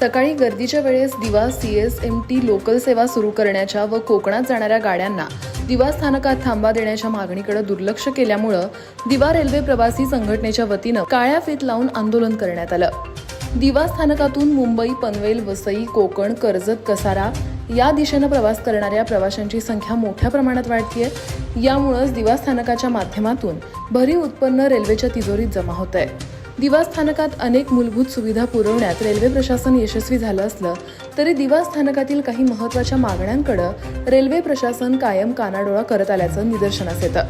सकाळी गर्दीच्या वेळेस Diva C S M T local सेवा सुरू करण्याच्या व कोकणात जाणाऱ्या गाड्यांना दिवा स्थानकात थांबा देण्याच्या मागणीकडे दुर्लक्ष केल्यामुळं दिवा रेल्वे प्रवासी संघटनेच्या वतीनं काळ्या फीत लावून आंदोलन करण्यात आलं. दिवा स्थानकातून मुंबई पनवेल वसई कोकण कर्जत कसारा या दिशेनं प्रवास करणाऱ्या प्रवाशांची संख्या मोठ्या प्रमाणात वाढतीय. यामुळंच दिवा स्थानकाच्या माध्यमातून भरीव उत्पन्न रेल्वेच्या तिजोरीत जमा होत आहे दिवा स्थानकात अनेक मूलभूत सुविधा पुरवण्यात रेल्वे प्रशासन यशस्वी झालं असलं तरी दिवा स्थानकातील काही महत्त्वाच्या मागण्यांकडे रेल्वे प्रशासन कायम कानाडोळा करत आल्याचं निदर्शनास येतं.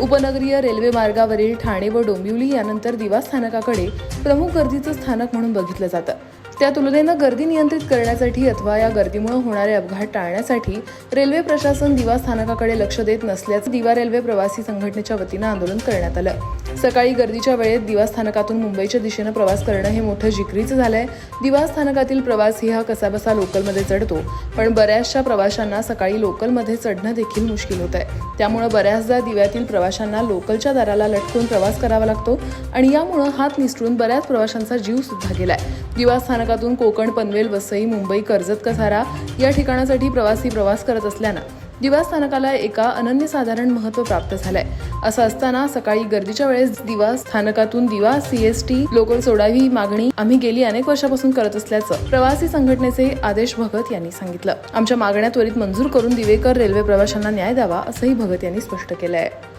उपनगरीय रेल्वे मार्गावरील ठाणे व डोंबिवली यानंतर दिवा स्थानकाकडे प्रमुख गर्दीचं स्थानक म्हणून बघितलं जातं. त्या तुलनेनं गर्दी नियंत्रित करण्यासाठी अथवा या गर्दीमुळे होणारे अपघात टाळण्यासाठी रेल्वे प्रशासन दिवा स्थानकाकडे लक्ष देत नसल्याचं दिवा रेल्वे प्रवासी संघटनेच्या वतीनं आंदोलन करण्यात आलं. सकाळी गर्दीच्या वेळेत दिवा स्थानकातून मुंबईच्या दिशेनं प्रवास करणं हे मोठं जिकरीचं झालंय. दिवा स्थानकातील प्रवासी हा कसाबसा लोकलमध्ये चढतो पण बऱ्याचशा प्रवाशांना सकाळी लोकलमध्ये चढणं देखील मुश्किल होत आहे त्यामुळे बऱ्याचदा दिव्यातील प्रवाशांना लोकलच्या दाराला लटकून प्रवास करावा लागतो आणि यामुळं हात निसटून बऱ्याच प्रवाशांचा जीव सुद्धा गेलाय. दिवा स्थानकातून कोकण पनवेल वसई मुंबई कर्जत कसारा या ठिकाणासाठी प्रवासी प्रवास करत असल्यानं दिवा स्थानकाला एका अनन्यसाधारण महत्त्व प्राप्त झालंय. असं असताना सकाळी गर्दीच्या वेळेस दिवा स्थानकातून दिवा सीएसटी लोकल सोडावी ही मागणी आम्ही गेली अनेक वर्षापासून करत असल्याचं प्रवासी संघटनेचे आदेश भगत यांनी सांगितलं. आमच्या मागण्या त्वरित मंजूर करून दिवेकर रेल्वे प्रवाशांना न्याय द्यावा असंही भगत यांनी स्पष्ट केलं आहे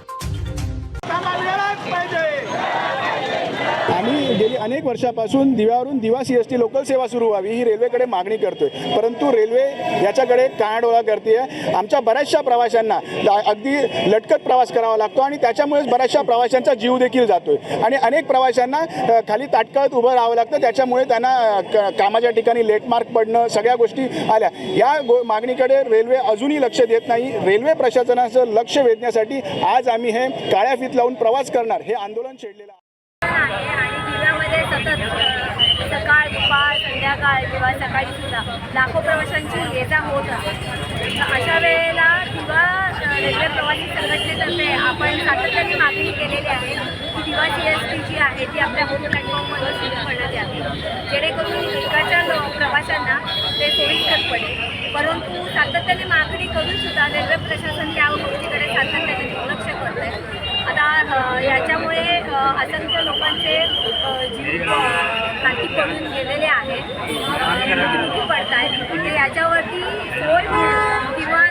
गेली अनेक वर्षापासून दिव्यावरून दिवा सी एस टी लोकल सेवा सुरू व्हावी ही रेल्वेकडे मागणी करतोय. परंतु रेल्वे याच्याकडे कानाडोळा करते आमच्या बऱ्याचशा प्रवाशांना अगदी लटकत प्रवास करावा लागतो आणि त्याच्यामुळेच बऱ्याचशा प्रवाशांचा जीव देखील जातोय. आणि अनेक प्रवाशांना खाली ताटकळत उभं राहावं लागतं. त्याच्यामुळे त्यांना कामाच्या ठिकाणी लेटमार्क पडणं सगळ्या गोष्टी आल्या. या गो मागणीकडे रेल्वे अजूनही लक्ष देत नाही. रेल्वे प्रशासनाचं लक्ष वेधण्यासाठी आज आम्ही हे काळ्या फीत लावून प्रवास करणार. हे आंदोलन छेडलेलं सतत सकाळ दुपार संध्याकाळ किंवा सकाळी सुद्धा लाखो प्रवाशांची ये जा होत अशा वेळेला किंवा रेल्वे प्रवासी संघटनेतर्फे आपण सातत्याने मागणी केलेली आहे की दिवा जी एस टी जी आहे ती आपल्या होम प्लॅटफॉर्मवर सुरू करण्यात यावी. जेणेकरून एकाच्या प्रवाशांना ते सोयीस्कर पडेल परंतु सातत्याने मागणी करून सुद्धा रेल्वे प्रशासन त्या गोष्टीकडे सातत्याने आता याच्यामुळे असंख्य लोकांचे जीव हाती पडून गेलेले आहेत. मृत्यू पडत आहेत तर याच्यावरती सोय किंवा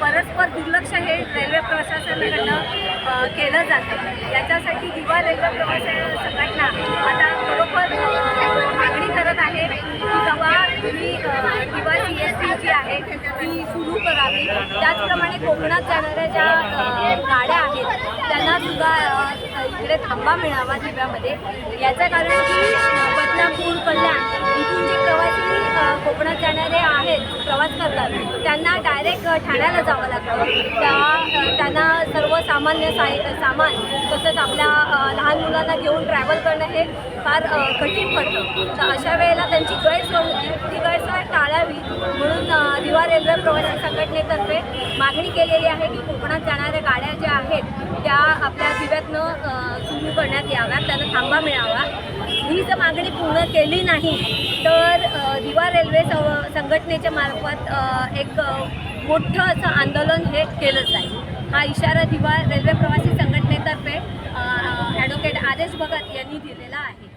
परस्पर दुर्लक्ष हे रेल्वे प्रशासनाकडनं केलं जातं. याच्यासाठी दिवा रेल्वे प्रवास संघटना आता खरोखर मागणी करत आहे की बाबा तुम्ही एस जी आहे ती सुरू करावी. त्याचप्रमाणे कोकणात जाणाऱ्या ज्या गाड्या आहेत त्यांना सुद्धा इकडे थांबा मिळावा दिव्यामध्ये. याचं कारण की बदनापूर कल्याण इथून जे प्रवासी कोकणात जाणारे आहेत प्रवास करतात. त्यांना डायरेक्ट ठाण्याला जावं लागतं. त्या त्यांना सर्वसामान्य साय सामान तसंच आपल्या लहान मुलांना घेऊन ट्रॅव्हल करणं हे फार कठीण पडतं तर अशा वेळेला त्यांची गैरसोय होते. ती गैरसोय टाळावी म्हणून दिवा रेल्वे प्रवासी संघटनेतर्फे मागणी केलेली आहे की कोकणात जाणाऱ्या गाड्या ज्या आहेत त्या आपल्या दिव्यातनं सुरू करण्यात याव्यात. त्यांना थांबा मिळावा. ही जर मागणी पूर्ण केली नाही. तर दिवा रेल्वे सं संघटनेच्या मार्फत एक मोठं असं आंदोलन हे केलं जाईल हा इशारा दिवा रेल्वे प्रवासी संघटनेतर्फे ॲडव्होकेट आदेश भगत यांनी दिलेला आहे.